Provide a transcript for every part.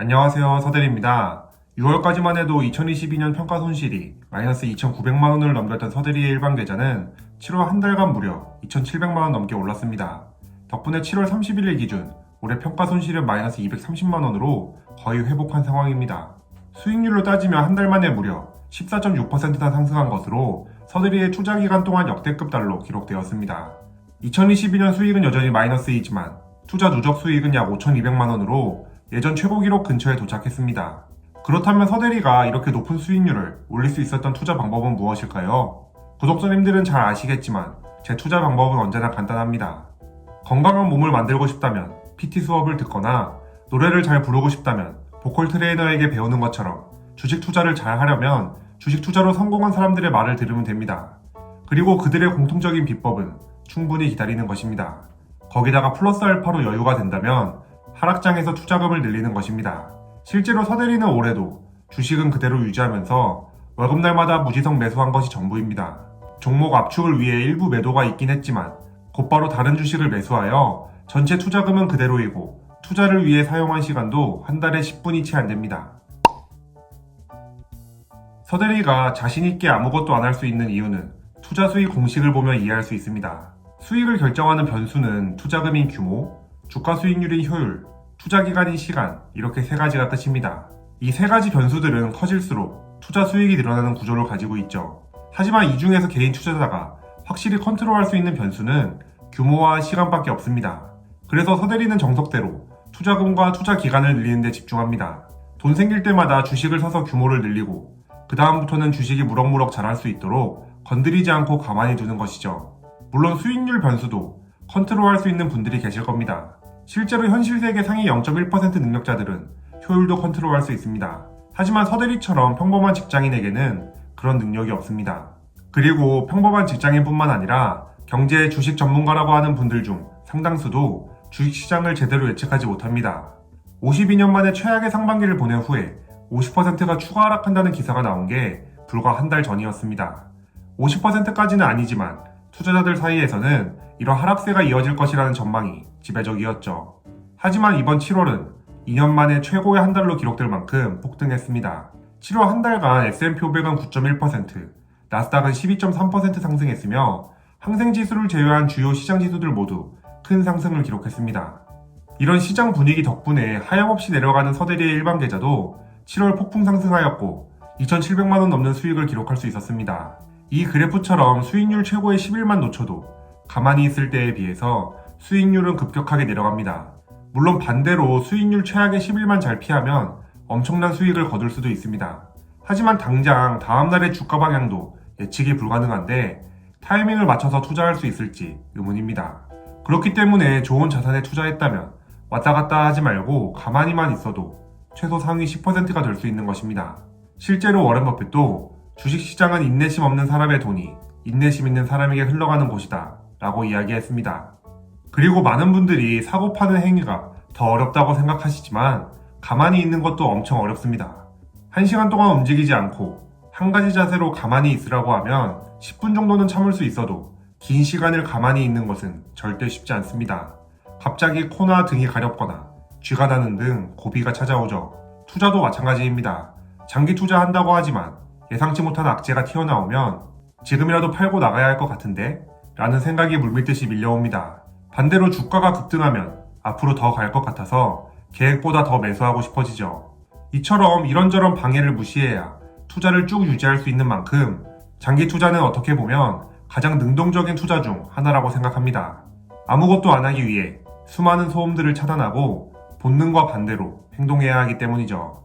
안녕하세요. 서대리입니다. 6월까지만 해도 2022년 평가 손실이 마이너스 2,900만 원을 넘겼던 서대리의 일반 계좌는 7월 한 달간 무려 2,700만 원 넘게 올랐습니다. 덕분에 7월 31일 기준 올해 평가 손실은 마이너스 230만 원으로 거의 회복한 상황입니다. 수익률로 따지면 한 달 만에 무려 14.6%나 상승한 것으로 서대리의 투자 기간 동안 역대급 달로 기록되었습니다. 2022년 수익은 여전히 마이너스이지만 투자 누적 수익은 약 5,200만 원으로 예전 최고 기록 근처에 도착했습니다. 그렇다면 서대리가 이렇게 높은 수익률을 올릴 수 있었던 투자 방법은 무엇일까요? 구독자님들은 잘 아시겠지만 제 투자 방법은 언제나 간단합니다. 건강한 몸을 만들고 싶다면 PT 수업을 듣거나 노래를 잘 부르고 싶다면 보컬 트레이너에게 배우는 것처럼 주식 투자를 잘 하려면 주식 투자로 성공한 사람들의 말을 들으면 됩니다. 그리고 그들의 공통적인 비법은 충분히 기다리는 것입니다. 거기다가 플러스 알파로 여유가 된다면 하락장에서 투자금을 늘리는 것입니다. 실제로 서대리는 올해도 주식은 그대로 유지하면서 월급날마다 무지성 매수한 것이 전부입니다. 종목 압축을 위해 일부 매도가 있긴 했지만 곧바로 다른 주식을 매수하여 전체 투자금은 그대로이고 투자를 위해 사용한 시간도 한 달에 10분이 채 안 됩니다. 서대리가 자신있게 아무것도 안 할 수 있는 이유는 투자 수익 공식을 보면 이해할 수 있습니다. 수익을 결정하는 변수는 투자금인 규모, 주가 수익률인 효율, 투자 기간인 시간, 이렇게 세 가지가 끝입니다. 이 세 가지 변수들은 커질수록 투자 수익이 늘어나는 구조를 가지고 있죠. 하지만 이 중에서 개인 투자자가 확실히 컨트롤할 수 있는 변수는 규모와 시간밖에 없습니다. 그래서 서대리는 정석대로 투자금과 투자 기간을 늘리는 데 집중합니다. 돈 생길 때마다 주식을 사서 규모를 늘리고 그 다음부터는 주식이 무럭무럭 자랄 수 있도록 건드리지 않고 가만히 두는 것이죠. 물론 수익률 변수도 컨트롤할 수 있는 분들이 계실 겁니다. 실제로 현실 세계 상위 0.1% 능력자들은 효율도 컨트롤할 수 있습니다. 하지만 서대리처럼 평범한 직장인에게는 그런 능력이 없습니다. 그리고 평범한 직장인뿐만 아니라 경제 주식 전문가라고 하는 분들 중 상당수도 주식시장을 제대로 예측하지 못합니다. 52년 만에 최악의 상반기를 보낸 후에 50%가 추가 하락한다는 기사가 나온 게 불과 한 달 전이었습니다. 50%까지는 아니지만 투자자들 사이에서는 이런 하락세가 이어질 것이라는 전망이 지배적이었죠. 하지만 이번 7월은 2년 만에 최고의 한 달로 기록될 만큼 폭등했습니다. 7월 한 달간 S&P 500은 9.1%, 나스닥은 12.3% 상승했으며 항생 지수를 제외한 주요 시장 지수들 모두 큰 상승을 기록했습니다. 이런 시장 분위기 덕분에 하염없이 내려가는 서대리의 일반 계좌도 7월 폭풍 상승하였고 2,700만원 넘는 수익을 기록할 수 있었습니다. 이 그래프처럼 수익률 최고의 10일만 놓쳐도 가만히 있을 때에 비해서 수익률은 급격하게 내려갑니다. 물론 반대로 수익률 최악의 10일만 잘 피하면 엄청난 수익을 거둘 수도 있습니다. 하지만 당장 다음날의 주가 방향도 예측이 불가능한데 타이밍을 맞춰서 투자할 수 있을지 의문입니다. 그렇기 때문에 좋은 자산에 투자했다면 왔다 갔다 하지 말고 가만히만 있어도 최소 상위 10%가 될 수 있는 것입니다. 실제로 워렌 버핏도 주식시장은 인내심 없는 사람의 돈이 인내심 있는 사람에게 흘러가는 곳이다 라고 이야기했습니다. 그리고 많은 분들이 사고 파는 행위가 더 어렵다고 생각하시지만 가만히 있는 것도 엄청 어렵습니다. 1시간 동안 움직이지 않고 한 가지 자세로 가만히 있으라고 하면 10분 정도는 참을 수 있어도 긴 시간을 가만히 있는 것은 절대 쉽지 않습니다. 갑자기 코나 등이 가렵거나 쥐가 나는 등 고비가 찾아오죠. 투자도 마찬가지입니다. 장기 투자한다고 하지만 예상치 못한 악재가 튀어나오면 지금이라도 팔고 나가야 할 것 같은데? 라는 생각이 물밀듯이 밀려옵니다. 반대로 주가가 급등하면 앞으로 더 갈 것 같아서 계획보다 더 매수하고 싶어지죠. 이처럼 이런저런 방해를 무시해야 투자를 쭉 유지할 수 있는 만큼 장기 투자는 어떻게 보면 가장 능동적인 투자 중 하나라고 생각합니다. 아무것도 안 하기 위해 수많은 소음들을 차단하고 본능과 반대로 행동해야 하기 때문이죠.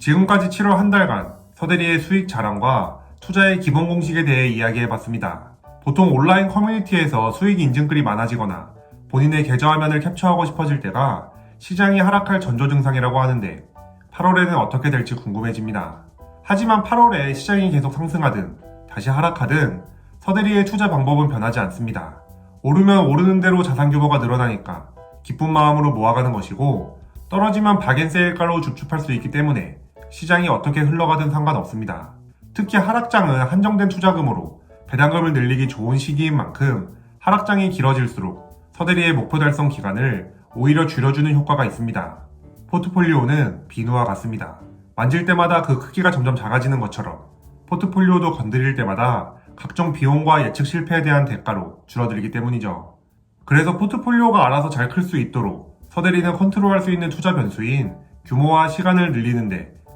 지금까지 7월 한 달간 서대리의 수익 자랑과 투자의 기본 공식에 대해 이야기해봤습니다. 보통 온라인 커뮤니티에서 수익 인증글이 많아지거나 본인의 계좌 화면을 캡처하고 싶어질 때가 시장이 하락할 전조 증상이라고 하는데 8월에는 어떻게 될지 궁금해집니다. 하지만 8월에 시장이 계속 상승하든 다시 하락하든 서대리의 투자 방법은 변하지 않습니다. 오르면 오르는 대로 자산 규모가 늘어나니까 기쁜 마음으로 모아가는 것이고 떨어지면 박앤세일가로 줍줍할 수 있기 때문에 시장이 어떻게 흘러가든 상관없습니다. 특히 하락장은 한정된 투자금으로 배당금을 늘리기 좋은 시기인 만큼 하락장이 길어질수록 서대리의 목표 달성 기간을 오히려 줄여주는 효과가 있습니다. 포트폴리오는 비누와 같습니다. 만질 때마다 그 크기가 점점 작아지는 것처럼 포트폴리오도 건드릴 때마다 각종 비용과 예측 실패에 대한 대가로 줄어들기 때문이죠. 그래서 포트폴리오가 알아서 잘 클 수 있도록 서대리는 컨트롤할 수 있는 투자 변수인 규모와 시간을 늘리는데